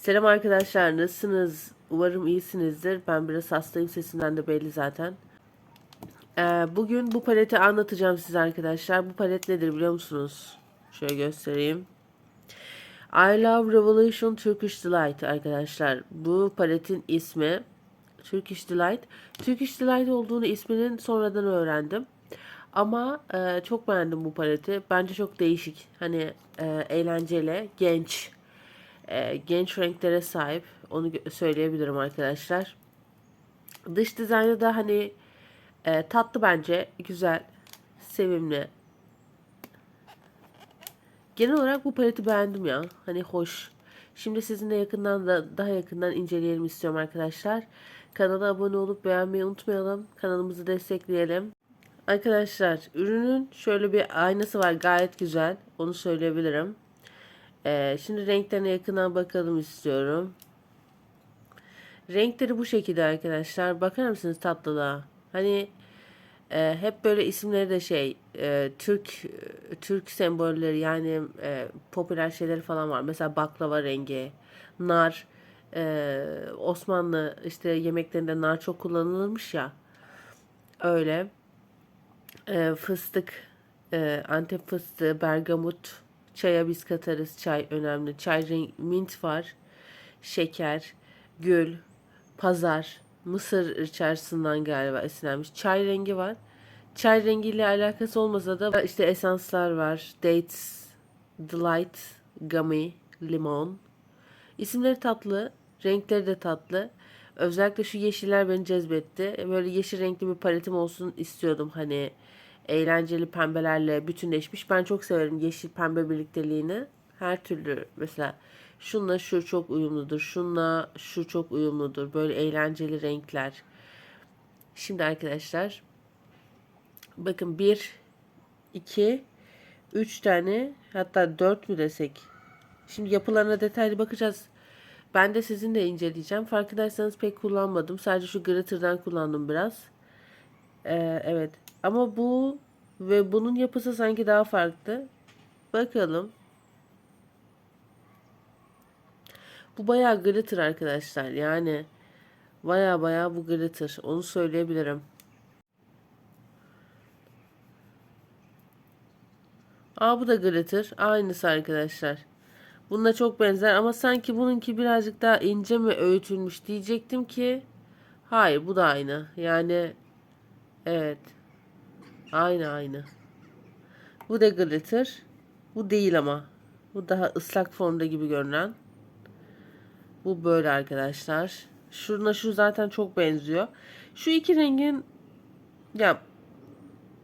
Selam arkadaşlar, nasılsınız? Umarım iyisinizdir. Ben biraz hastayım, sesimden de belli zaten. Ee, bugün bu paleti anlatacağım size arkadaşlar. Bu palet nedir biliyor musunuz? Şöyle göstereyim. I Love Revolution Turkish Delight arkadaşlar. Bu paletin ismi Turkish Delight. Turkish Delight olduğunu isminin sonradan öğrendim. Ama e, çok beğendim bu paleti. Bence çok değişik. Hani e, eğlenceli, genç e, genç renklere sahip. Onu söyleyebilirim arkadaşlar. Dış dizaynı da hani e, tatlı bence. Güzel. Sevimli. Genel olarak bu paleti beğendim ya. Hani hoş. Şimdi sizinle yakından da daha yakından inceleyelim istiyorum arkadaşlar. Kanala abone olup beğenmeyi unutmayalım. Kanalımızı destekleyelim. Arkadaşlar ürünün şöyle bir aynası var gayet güzel. Onu söyleyebilirim. Ee, şimdi renklerine yakından bakalım istiyorum. Renkleri bu şekilde arkadaşlar. Bakar mısınız tatlılığa? Hani e, hep böyle isimleri de şey e, Türk Türk sembolleri yani e, popüler şeyleri falan var. Mesela baklava rengi, nar, e, Osmanlı işte yemeklerinde nar çok kullanılırmış ya. Öyle. E, fıstık, e, Antep fıstığı, bergamot, çaya biz katarız. Çay önemli. Çay renk, mint var. Şeker, gül, pazar, Mısır içerisinden galiba esinlenmiş. Çay rengi var. Çay rengiyle alakası olmasa da işte esanslar var. Dates, Delight, Gummy, Limon. İsimleri tatlı, renkleri de tatlı. Özellikle şu yeşiller beni cezbetti. Böyle yeşil renkli bir paletim olsun istiyordum. Hani eğlenceli pembelerle bütünleşmiş. Ben çok severim yeşil pembe birlikteliğini. Her türlü mesela şunla şu çok uyumludur. Şunla şu çok uyumludur. Böyle eğlenceli renkler. Şimdi arkadaşlar bakın bir, iki, üç tane hatta dört mü desek. Şimdi yapılarına detaylı bakacağız. Ben de sizinle inceleyeceğim. Farkındaysanız pek kullanmadım. Sadece şu glitter'dan kullandım biraz. Ee, evet. Ama bu ve bunun yapısı sanki daha farklı. Bakalım. Bu bayağı glitter arkadaşlar. Yani bayağı bayağı bu glitter. Onu söyleyebilirim. Aa bu da glitter. Aynısı arkadaşlar. Bununla çok benzer ama sanki bununki birazcık daha ince mi öğütülmüş diyecektim ki hayır bu da aynı. Yani evet. Aynı aynı. Bu da glitter. Bu değil ama. Bu daha ıslak formda gibi görünen. Bu böyle arkadaşlar. Şuna şu zaten çok benziyor. Şu iki rengin ya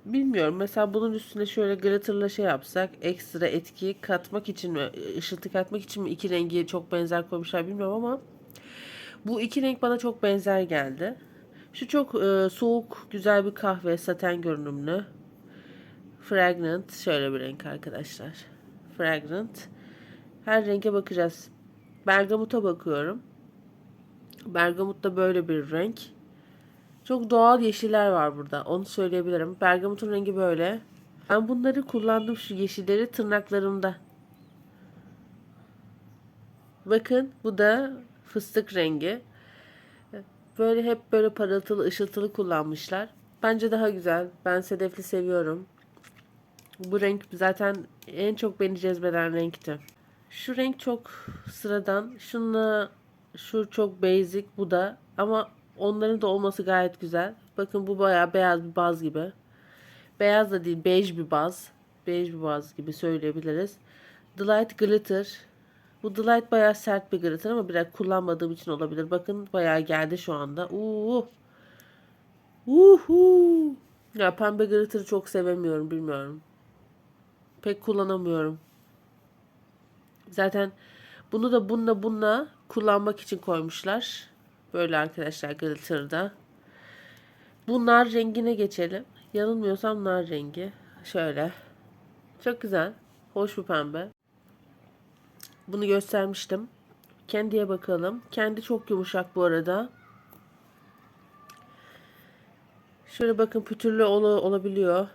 bilmiyorum. Mesela bunun üstüne şöyle glitterla şey yapsak ekstra etki katmak için mi ışıltı katmak için mi iki rengi çok benzer koymuşlar bilmiyorum ama bu iki renk bana çok benzer geldi. Şu çok e, soğuk güzel bir kahve saten görünümlü. Fragrant şöyle bir renk arkadaşlar. Fragrant. Her renge bakacağız. Bergamot'a bakıyorum. Bergamot da böyle bir renk. Çok doğal yeşiller var burada. Onu söyleyebilirim. Bergamot'un rengi böyle. Ben bunları kullandım şu yeşilleri tırnaklarımda. Bakın bu da fıstık rengi. Böyle hep böyle parıltılı ışıltılı kullanmışlar. Bence daha güzel. Ben sedefli seviyorum. Bu renk zaten en çok beni cezbeden renkti. Şu renk çok sıradan. Şunla şu çok basic bu da ama onların da olması gayet güzel. Bakın bu bayağı beyaz bir baz gibi. Beyaz da değil bej bir baz. Bej bir baz gibi söyleyebiliriz. Delight Glitter. Bu Delight bayağı sert bir glitter ama biraz kullanmadığım için olabilir. Bakın bayağı geldi şu anda. Uuu. Uhu. Ya pembe glitter'ı çok sevemiyorum bilmiyorum. Pek kullanamıyorum. Zaten bunu da bununla bununla kullanmak için koymuşlar. Böyle arkadaşlar glitter'da. Bu nar rengine geçelim. Yanılmıyorsam nar rengi. Şöyle. Çok güzel. Hoş bir pembe. Bunu göstermiştim. Kendiye bakalım. Kendi çok yumuşak bu arada. Şöyle bakın pütürlü ol olabiliyor.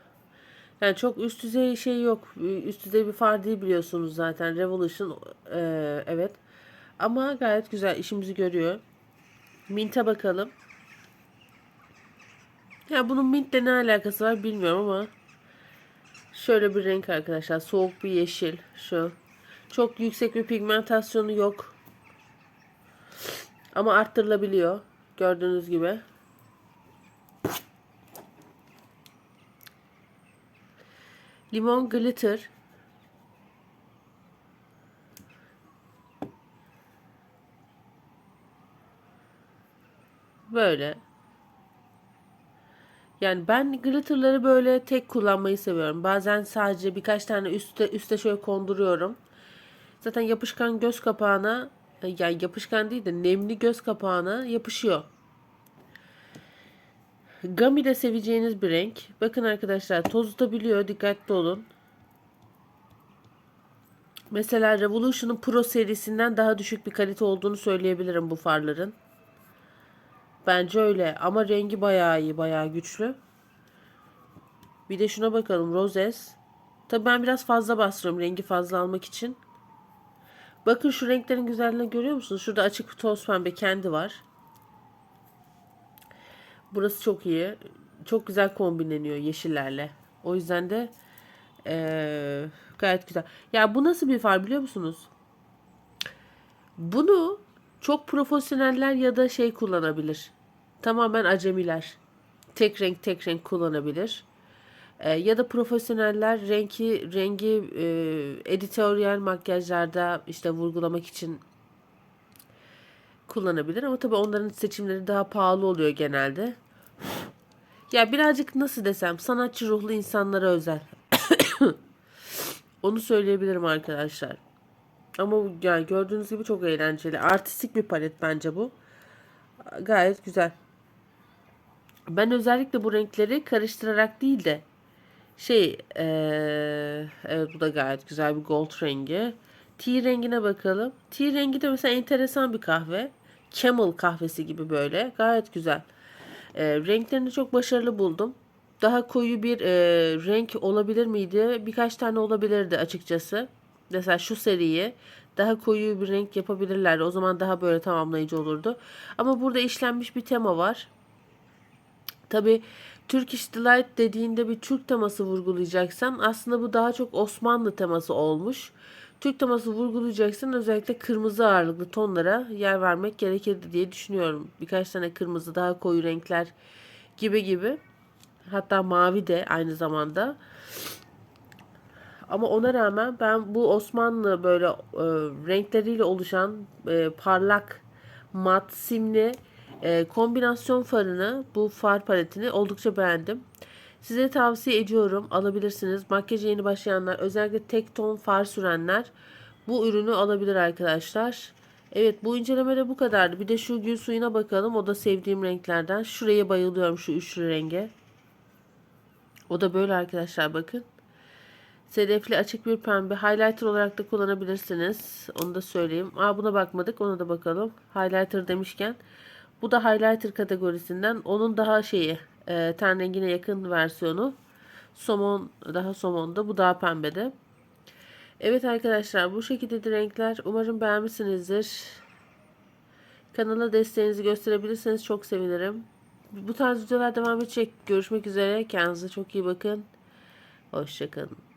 Yani çok üst düzey şey yok. Üst düzey bir far değil biliyorsunuz zaten. Revolution e, evet. Ama gayet güzel işimizi görüyor. Mint'e bakalım. Ya bunun mintle ne alakası var bilmiyorum ama şöyle bir renk arkadaşlar. Soğuk bir yeşil şu. Çok yüksek bir pigmentasyonu yok. Ama arttırılabiliyor. Gördüğünüz gibi. Limon glitter. Böyle. Yani ben glitterları böyle tek kullanmayı seviyorum. Bazen sadece birkaç tane üstte üste şöyle konduruyorum. Zaten yapışkan göz kapağına yani yapışkan değil de nemli göz kapağına yapışıyor. Gummy de seveceğiniz bir renk. Bakın arkadaşlar toz tutabiliyor. Dikkatli olun. Mesela Revolution'un Pro serisinden daha düşük bir kalite olduğunu söyleyebilirim bu farların. Bence öyle ama rengi bayağı iyi, bayağı güçlü. Bir de şuna bakalım Roses. Tabii ben biraz fazla bastırıyorum rengi fazla almak için. Bakın şu renklerin güzelliğini görüyor musunuz? Şurada açık toz pembe kendi var. Burası çok iyi. Çok güzel kombinleniyor yeşillerle. O yüzden de ee, gayet güzel. Ya bu nasıl bir far biliyor musunuz? Bunu çok profesyoneller ya da şey kullanabilir. Tamamen acemiler. Tek renk tek renk kullanabilir. Ee, ya da profesyoneller rengi rengi e, editoryal makyajlarda işte vurgulamak için kullanabilir ama tabii onların seçimleri daha pahalı oluyor genelde. Ya birazcık nasıl desem sanatçı ruhlu insanlara özel. Onu söyleyebilirim arkadaşlar. Ama yani gördüğünüz gibi çok eğlenceli. Artistik bir palet bence bu. Gayet güzel. Ben özellikle bu renkleri karıştırarak değil de şey ee, evet bu da gayet güzel bir gold rengi. Tea rengine bakalım. Tea rengi de mesela enteresan bir kahve. Camel kahvesi gibi böyle. Gayet güzel. E, renklerini çok başarılı buldum. Daha koyu bir e, renk olabilir miydi? Birkaç tane olabilirdi açıkçası. Mesela şu seriyi daha koyu bir renk yapabilirlerdi. O zaman daha böyle tamamlayıcı olurdu. Ama burada işlenmiş bir tema var. Tabi Turkish Delight dediğinde bir Türk teması vurgulayacaksan aslında bu daha çok Osmanlı teması olmuş. Türk teması vurgulayacaksan özellikle kırmızı ağırlıklı tonlara yer vermek gerekirdi diye düşünüyorum. Birkaç tane kırmızı daha koyu renkler gibi gibi. Hatta mavi de aynı zamanda. Ama ona rağmen ben bu Osmanlı böyle e, renkleriyle oluşan e, parlak mat simli e, kombinasyon farını bu far paletini oldukça beğendim. Size tavsiye ediyorum. Alabilirsiniz. Makyaja yeni başlayanlar özellikle tek ton far sürenler bu ürünü alabilir arkadaşlar. Evet bu incelemede bu kadardı. Bir de şu gül suyuna bakalım. O da sevdiğim renklerden. Şuraya bayılıyorum şu üçlü renge. O da böyle arkadaşlar bakın. Sedefli açık bir pembe. Highlighter olarak da kullanabilirsiniz. Onu da söyleyeyim. Aa buna bakmadık. Ona da bakalım. Highlighter demişken. Bu da highlighter kategorisinden. Onun daha şeyi e, ten rengine yakın versiyonu. Somon daha somonda. Bu daha pembede. Evet arkadaşlar bu şekilde renkler. Umarım beğenmişsinizdir. Kanala desteğinizi gösterebilirseniz çok sevinirim. Bu tarz videolar devam edecek. Görüşmek üzere. Kendinize çok iyi bakın. Hoşçakalın.